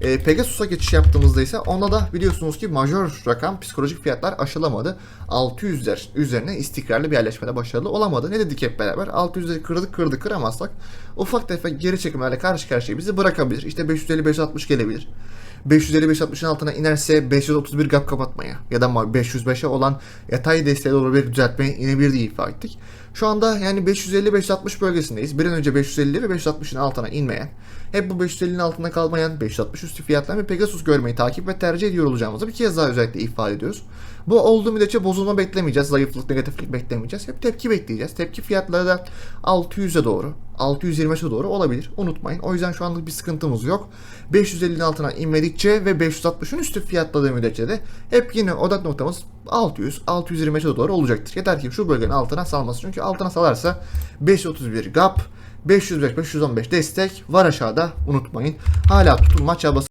E, Pegasus'a geçiş yaptığımızda ise onda da biliyorsunuz ki majör rakam psikolojik fiyatlar aşılamadı. 600'ler üzerine istikrarlı bir yerleşmede başarılı olamadı. Ne dedik hep beraber? 600'leri kırdık kırdık kıramazsak ufak tefek geri çekimlerle karşı karşıya bizi bırakabilir. İşte 550-560 gelebilir. 550-560'ın altına inerse 531 gap kapatmaya ya da 505'e olan yatay desteğe doğru bir düzeltmeye inebilir diye ifade ettik. Şu anda yani 550-560 bölgesindeyiz. Bir an önce 550 ve 560'ın altına inmeyen, hep bu 550'nin altında kalmayan 560 üstü fiyatlar ve Pegasus görmeyi takip ve tercih ediyor olacağımızı bir kez daha özellikle ifade ediyoruz. Bu olduğu müddetçe bozulma beklemeyeceğiz, zayıflık, negatiflik beklemeyeceğiz. Hep tepki bekleyeceğiz. Tepki fiyatları da 600'e doğru, 625'e doğru olabilir. Unutmayın. O yüzden şu anlık bir sıkıntımız yok. 550'nin altına inmedikçe ve 560'ın üstü fiyatladığı müddetçe de hep yine odak noktamız 600, 625'e doğru olacaktır. Yeter ki şu bölgenin altına salması. Çünkü altına salarsa 531 gap, 505, 515 destek var aşağıda unutmayın. Hala tutulma çabası